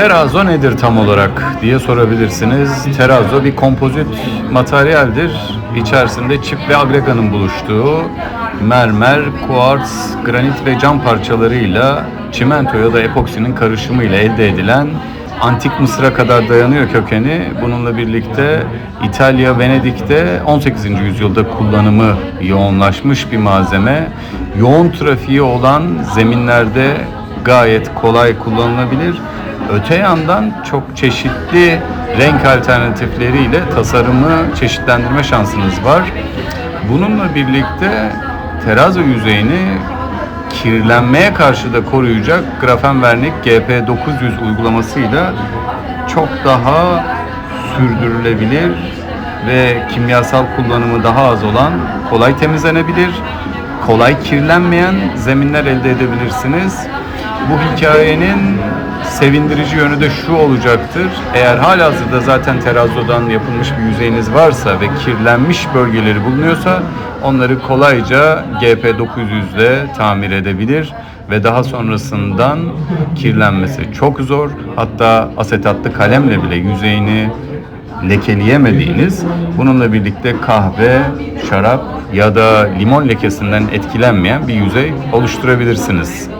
Terazo nedir tam olarak diye sorabilirsiniz. Terazo bir kompozit materyaldir. İçerisinde çip ve agreganın buluştuğu mermer, kuarts, granit ve cam parçalarıyla çimento ya da epoksinin karışımıyla elde edilen Antik Mısır'a kadar dayanıyor kökeni. Bununla birlikte İtalya, Venedik'te 18. yüzyılda kullanımı yoğunlaşmış bir malzeme. Yoğun trafiği olan zeminlerde gayet kolay kullanılabilir. Öte yandan çok çeşitli renk alternatifleriyle tasarımı çeşitlendirme şansınız var. Bununla birlikte terazo yüzeyini kirlenmeye karşı da koruyacak grafen vernik GP900 uygulamasıyla çok daha sürdürülebilir ve kimyasal kullanımı daha az olan kolay temizlenebilir, kolay kirlenmeyen zeminler elde edebilirsiniz. Bu hikayenin sevindirici yönü de şu olacaktır. Eğer halihazırda zaten terazodan yapılmış bir yüzeyiniz varsa ve kirlenmiş bölgeleri bulunuyorsa onları kolayca GP900 ile tamir edebilir ve daha sonrasından kirlenmesi çok zor. Hatta asetatlı kalemle bile yüzeyini lekeleyemediğiniz, bununla birlikte kahve, şarap ya da limon lekesinden etkilenmeyen bir yüzey oluşturabilirsiniz.